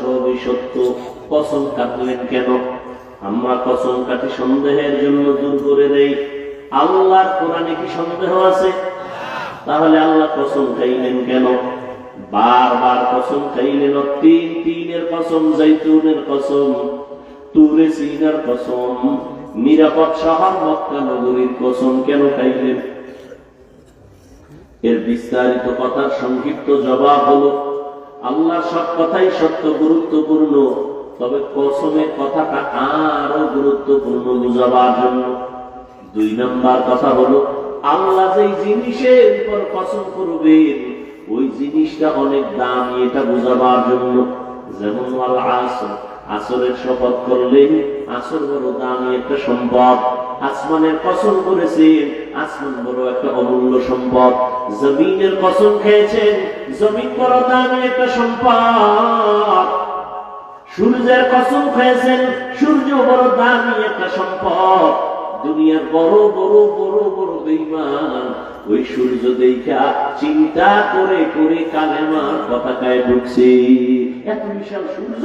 সবই সত্য। কসম কাটলেন কেন? আমরা কসম কাটি সন্দেহের জন্য দূর করে দেই। আল্লাহর কোরআনে কি সন্দেহ আছে? তাহলে আল্লাহ কসম খাইলেন কেন? বারবার কসম খাইলেন তিন, তিনের কসম, জৈতুনের কসম, তুরে সিনার কসম, নিরাপদ শহর মক্কা নগরীর কসম কেন খাইলেন? এর বিস্তারিত কথার সংক্ষিপ্ত জবাব হলো আল্লাহ সব কথাই সত্য, গুরুত্বপূর্ণ। তবে কসমের কথাটা আরও গুরুত্বপূর্ণ বুঝাবার জন্য। দুই নম্বর কথা হলো, আল্লাহ যেই জিনিসের উপর কসম করবেন, ওই জিনিসটা অনেক দামি, এটা বোঝাবার জন্য। যেমন আসর, আসরের শপথ করলেন, আসর বড় দামি একটা সম্পদ। আসমানের কসম করেছেন আসমান বড় একটা অমূল্য সম্পদ। জমিনের কসম খেয়েছেন, জমিন বড় দামি একটা সম্পদ। সূর্যের কসম খেয়েছেন, সূর্য বড় দামি একটা সম্পদ। দুনিয়ার বড় বড় বড় বড় বেইমান, ওই সূর্য দেখা চিন্তা করে করে কালেমার পতাকায় ঢুকছে। এত বিশাল সূর্য!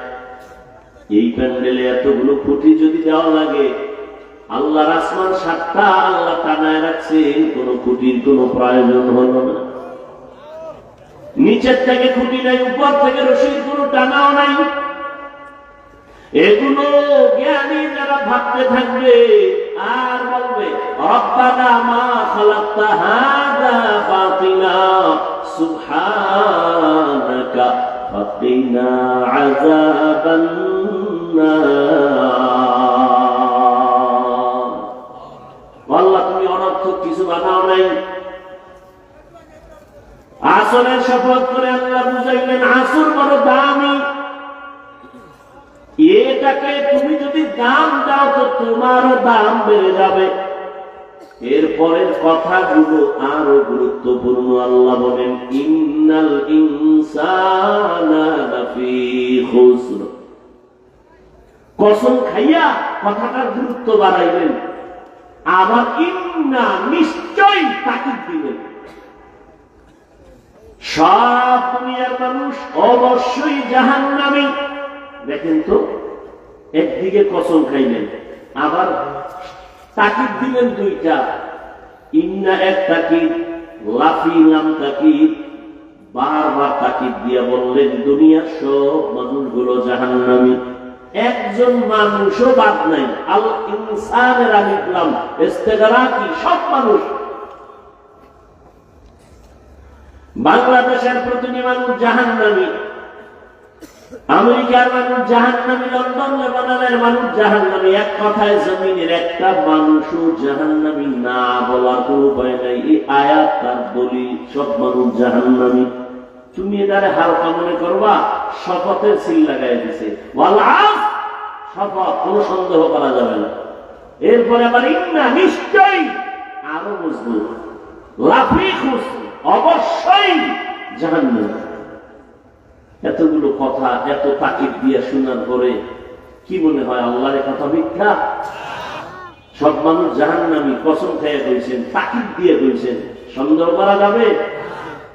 এই প্যান্ডেলে এতগুলো খুঁটি যদি দেওয়া লাগে, আল্লাহর আসমান সাতটা আল্লাহ টানায় রাখছেন কোন খুঁটির কোনো প্রয়োজন হলো না। নিচের থেকে খুঁটি নাই, উপর থেকে রশির কোনো টানাও নাই। এগুলো জ্ঞানী যারা ভাবতে থাকবে, আর বলবে, রব্বানা মা খালাক্তা হাদা বাতিলা সুবহানাকা ফাকিনা আযাবান নার আল্লাহ, তুমি অনর্থক কিছু বানাও নাই। আসরের শপথ করে আল্লাহ বুঝাইলেন, আসর বড় দামি। এটাকে তুমি যদি দাম দাও, তো তোমারও দাম বেড়ে যাবে। এরপরের কথাগুলো আরও গুরুত্বপূর্ণ আল্লাহ বলেন, ইন্নাল ইনসানা কসম খাইয়া কথাটার গুরুত্ব বাড়াইলেন আবার ইন্না নিশ্চয়ই তাকিদ দিলেন সব দুনিয়ার মানুষ অবশ্যই জাহান নামে দেখেন তো, একদিকে কসম খাইলেন, আবার তাকিদ দিলেন দুইটা। ইন্না এক তাকিদ লাফিলাম তাকিদ। বারবার তাকিদ দিয়া বললেন, দুনিয়ার সব মানুষগুলো জাহান নামে একজন মানুষও বাদ নাই। আল ইনসানের আমি ইস্তেগারা কি? সব মানুষ। বাংলাদেশের প্রতিটি মানুষ জাহান নামী আমেরিকার মানুষ জাহান নামী লন্ডন লেবাননের মানুষ জাহান নামী এক কথায় জমিনের একটা মানুষও জাহান নামী না বলার কোন উপায় নাই। এই আয়াত, তার দলি সব মানুষ জাহান নামী তুমি এটারে হালকা মনে করবা, শপথের সিল লাগাই দিছে। শপথ, কোন সন্দেহ করা যাবে না। এরপরে আবার ইন্না নিশ্চয়ই আরও মজবুত। লাফি খুশ অবশ্যই জাহান্ন এতগুলো কথা, এত তাকিদ দিয়ে শোনার পরে কি মনে হয় আল্লাহর কথা মিথ্যা? সব মানুষ জাহান নামি কসম খেয়ে কইছেন তাকিদ দিয়ে কইছেন সন্দেহ করা যাবে?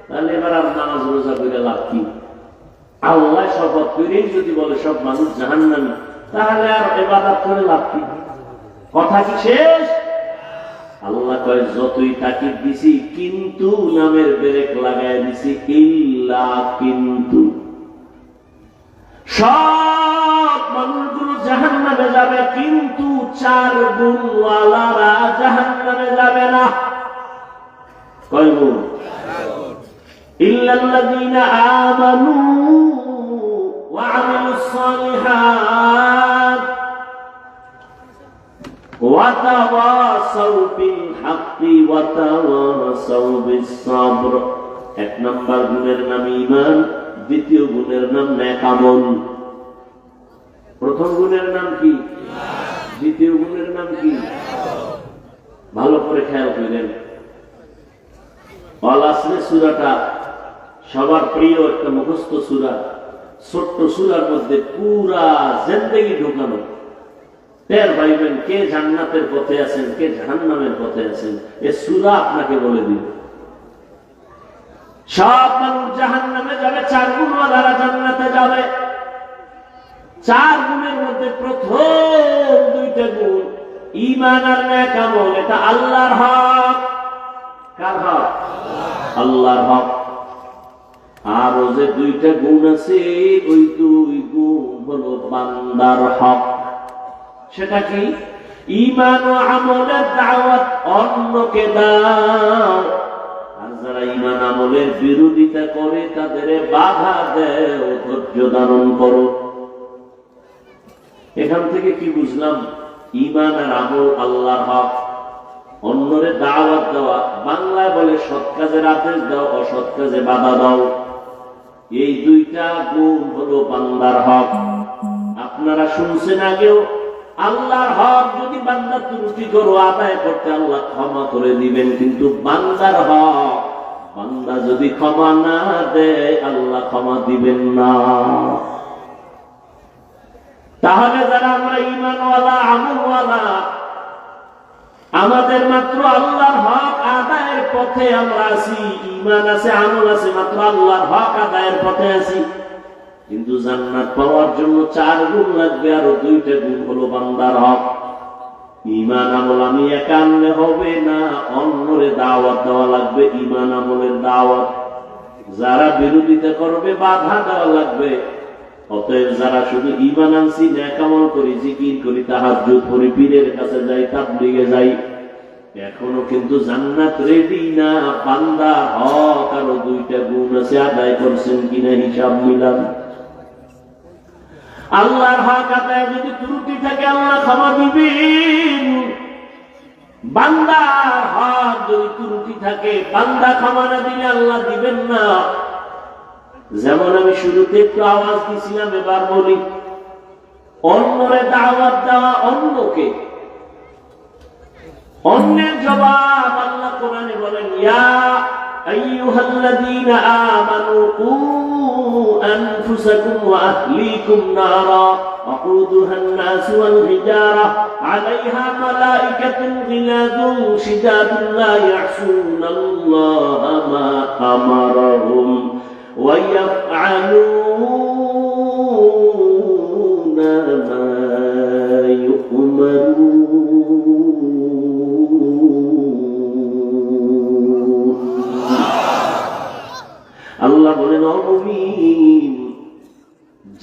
তাহলে এবার আর নামাজ রোজা করে লাভ কি? আল্লাহ শপথ করেই যদি বলে সব মানুষ জাহান নামি তাহলে আর এবার করে লাভ কি? কথা কি শেষ? আল্লাহ কয়, যতই তাকিদ দিছি, কিন্তু নামের ব্রেক লাগাই দিছি, ইল্লা কিন্তু সব মানুষগুলো জাহান নামে যাবে, কিন্তু চার গুণওয়ালারা জাহান নামে যাবে না। কয় ওয়া আমিলুস সালিহাত বিল ওয়াতাওয়াসাউ বিস সাবর এক নম্বর গুণের নাম ঈমান দ্বিতীয় গুণের নাম নেকামল। প্রথম গুণের নাম কি? দ্বিতীয় গুণের নাম কি? ভালো করে খেয়াল করলেন। অলাসনে সুরাটা সবার প্রিয় একটা মুখস্থ সুরা। ছোট্ট সুরার মধ্যে পুরা জেন্দেগি ঢুকানো। টের পাইবেন কে জান্নাতের পথে আছেন, কে জাহান্নামের পথে আছেন। এ সুরা আপনাকে বলে দিবে। সব মানুষ জাহান নামে যাবে, চার গুণওয়ালারা জান্নাতে যাবে। চার গুণের মধ্যে প্রথম দুইটা গুণ ইমান আর ন্যাক এটা আল্লাহর হক। কার হক? আল্লাহর হক। আর যে দুইটা গুণ আছে, ওই দুই গুণ হলো বান্দার হক। সেটা কি? ইমান ও আমলের দাওয়াত অন্যকে দাও। যারা ইমান আমলের বিরোধিতা করে, তাদের বাধা দেয় ধৈর্য ধারণ করো। এখান থেকে কি বুঝলাম? ইমান আর আমল আল্লাহ হক। অন্যরে দাওয়াত দেওয়া, বাংলায় বলে সৎ কাজের আদেশ দাও, অসৎ কাজে বাধা দাও। এই দুইটা গুণ হলো বান্দার হক। আপনারা শুনছেন আগেও, আল্লাহর হক যদি বান্দা ত্রুটি করো, আদায় করতে আল্লাহ ক্ষমা করে দিবেন, কিন্তু বান্দার হক বান্দা যদি ক্ষমা না দেয়, আল্লাহ ক্ষমা দিবেন না। তাহলে যারা আমরা ইমানওয়ালা আমলওয়ালা, আমাদের মাত্র আল্লাহর হক আদায়ের পথে আমরা আছি ইমান আছে, আমল আছে, মাত্র আল্লাহর হক আদায়ের পথে আছি। কিন্তু জান্নাত পাওয়ার জন্য চার গুণ লাগবে, আরও দুইটা গুণ হলো বান্দার হক। ইমান আমল আমি একা আনলে হবে না, অন্যরে দাওয়াত দেওয়া লাগবে, ইমান আমলের দাওয়াত। যারা বিরোধিতা করবে, বাধা দেওয়া লাগবে। অতএব যারা শুধু ইমান আনছি ন্যাকামল করি, জিকির করি, তাহাজ্জুদ করি, পীরের কাছে যাই, তাবলিগে যাই, এখনও কিন্তু জান্নাত রেডি না। বান্দা হক আরও দুইটা গুণ আছে, আদায় করছেন কিনা হিসাব মিলান। আল্লাহর হক আদায় যদি ত্রুটি থাকে, আল্লাহ ক্ষমা দিবেন। বান্দার হক যদি ত্রুটি থাকে, বান্দা ক্ষমা না দিলে আল্লাহ দিবেন না। যেমন আমি শুরুতে একটু আওয়াজ দিছিলাম, এবার বলি, অন্যরে দাওয়াত দেওয়া অন্যকে। অন্যের জবাব আল্লাহ কোরআনে বলেন, ইয়া আইয়ুহাল্লাযীনা আমানু কু أنفسكم وأهليكم نارا وقودها الناس والحجارة عليها ملائكة غلاد شداد لا يعصون الله ما أمرهم ويفعلون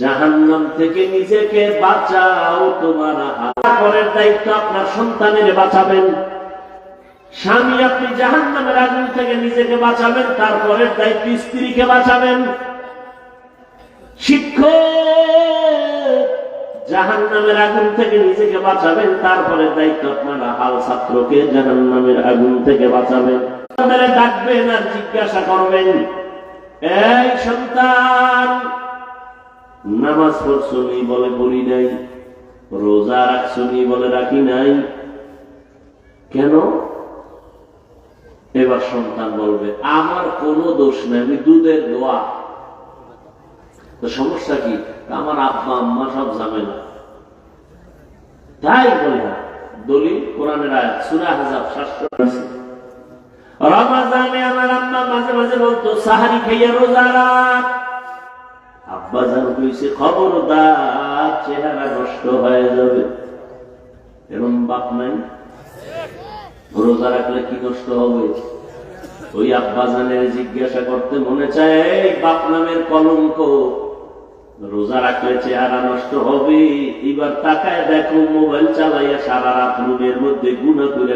জাহান্নাম থেকে নিজেকে বাঁচাও তোমার দায়িত্ব আপনার সন্তানের বাঁচাবেন। স্বামী আপনি আগুন থেকে নিজেকে বাঁচাবেন তারপরের দায়িত্ব স্ত্রীকে বাঁচাবেন। শিক্ষক আগুন থেকে নিজেকে বাঁচাবেন তারপরে দায়িত্ব আপনারা হাল ছাত্রকে জাহান নামের আগুন থেকে বাঁচাবেন। ডাকবেন আর জিজ্ঞাসা করবেন, এই সন্তান নামাজ পড়ছো নি বলে পড়ি নাই, রোজা রাখছো নি বলে রাখি নাই। কেন? এবার সন্তান বলবে, আমার কোনো দোষ নাই, আমি দুধের দোয়া। তো সমস্যা কি? আমার আব্বা আম্মা সব ঝামেলা। তাই বলে না দলিল কোরআনের আয়াত, সুরা হাজাব শাস্ত্র রমাজানে আমার আম্মা মাঝে মাঝে বলতো, সাহারি খাইয়া রোজা রাখ। আব্বা জান কইছে খবরদার, চেহারা নষ্ট হয়ে যাবে। এরকম বাপ নাই? রোজা রাখলে কি নষ্ট হবে? ওই আব্বা জানের জিজ্ঞাসা করতে মনে চায় বাপ নামের কলঙ্ক, রোজা রাখলে চেহারা নষ্ট হবে? এবার তাকায় দেখো, মোবাইল চালাইয়া সারা রাত রুমের মধ্যে গুণা করে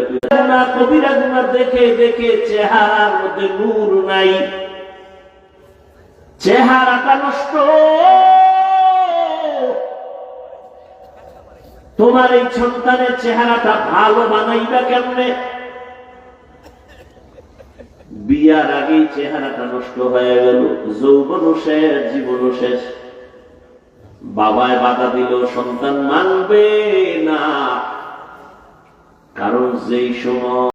না, কবিরা গুণা দেখে দেখে চেহারার মধ্যে নূর নাই। চেহারাটা নষ্ট। তোমার এই সন্তানের চেহারাটা ভালো বানাইবা কেমনে? বিয়ার আগেই চেহারাটা নষ্ট হয়ে গেল, যৌবন শেষ জীবনও শেষ। বাবায় বাধা দিল, সন্তান মানবে না। কারণ যেই সময়